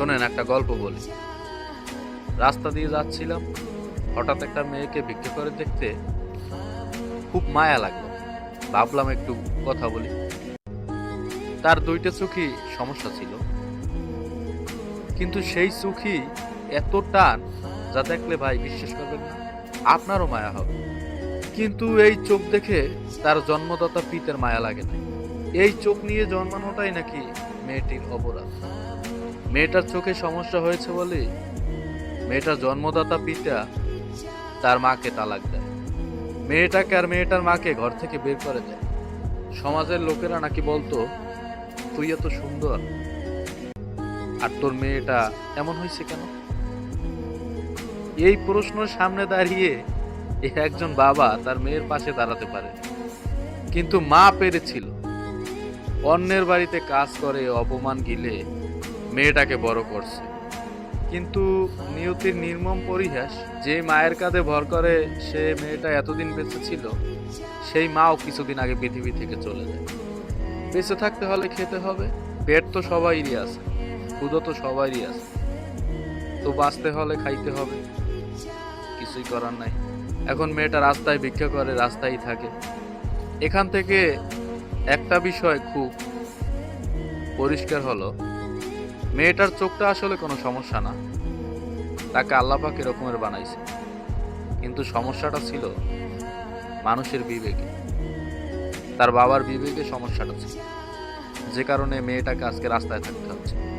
শোনেন, একটা গল্প বলি। রাস্তা দিয়ে যাচ্ছিলাম, হঠাৎ একটা মেয়েকে ভিক্ষা করে দেখতে খুব মায়া লাগল। ভাবলাম একটু কথা বলি। তার দুইটা চোখই সমস্যা ছিল। কিন্তু সেই চোখই এত টান যা দেখলে ভাই বিশ্বাস করবেন না, আপনারও মায়া হবে। কিন্তু এই চোখ দেখে তার জন্মদাতা পিতের মায়া লাগে না এই চোখ নিয়ে জন্মানোটাই নাকি মেয়েটির অপরাধ। মেয়েটার চোখে সমস্যা হয়েছে বলে? মেয়েটার জন্মদাতা পিতা, তার মাকে তালাক দেয়। মেয়েটাকে আর মেয়েটার মাকে ঘর থেকে বের করে দেয়। সমাজের লোকেরা নাকি বলতো, তুই এত সুন্দর। আর তোর মেয়েটা এমন হয়েছে কেন? এই প্রশ্নের সামনে দাঁড়িয়ে একজন বাবা তার মেয়ের পাশে দাঁড়াতে পারে। কিন্তু মা পেরেছিল। অন্যের বাড়িতে কাজ করে, অপমান গিলে মেয়েটাকে বড় করছে। কিন্তু নিয়তির নির্মম পরিহাস যে মায়ের কাঁধে ভর করে সে মেয়েটা এতদিন বেঁচে ছিল, সেই মাও কিছুদিন আগে পৃথিবী থেকে চলে যায়। বেঁচে থাকতে হলে খেতে হবে, পেট তো সবাইরই আছে, ক্ষুধা তো সবারই আছে। তো বাঁচতে হলে খাইতে হবে, কিছুই করার নাই। এখন মেয়েটা রাস্তায় ভিক্ষা করে, রাস্তায় থাকে। এখান থেকে একটা বিষয় খুব পরিষ্কার হলো মেয়েটার চোখটা আসলে কোনো সমস্যা না। তাকে আল্লাপাক এরকমের বানাইছে। কিন্তু সমস্যাটা ছিল মানুষের বিবেকে। তার বাবার বিবেকে সমস্যাটা ছিল। যে কারণে মেয়েটাকে আজকে রাস্তায় থাকতে হচ্ছে।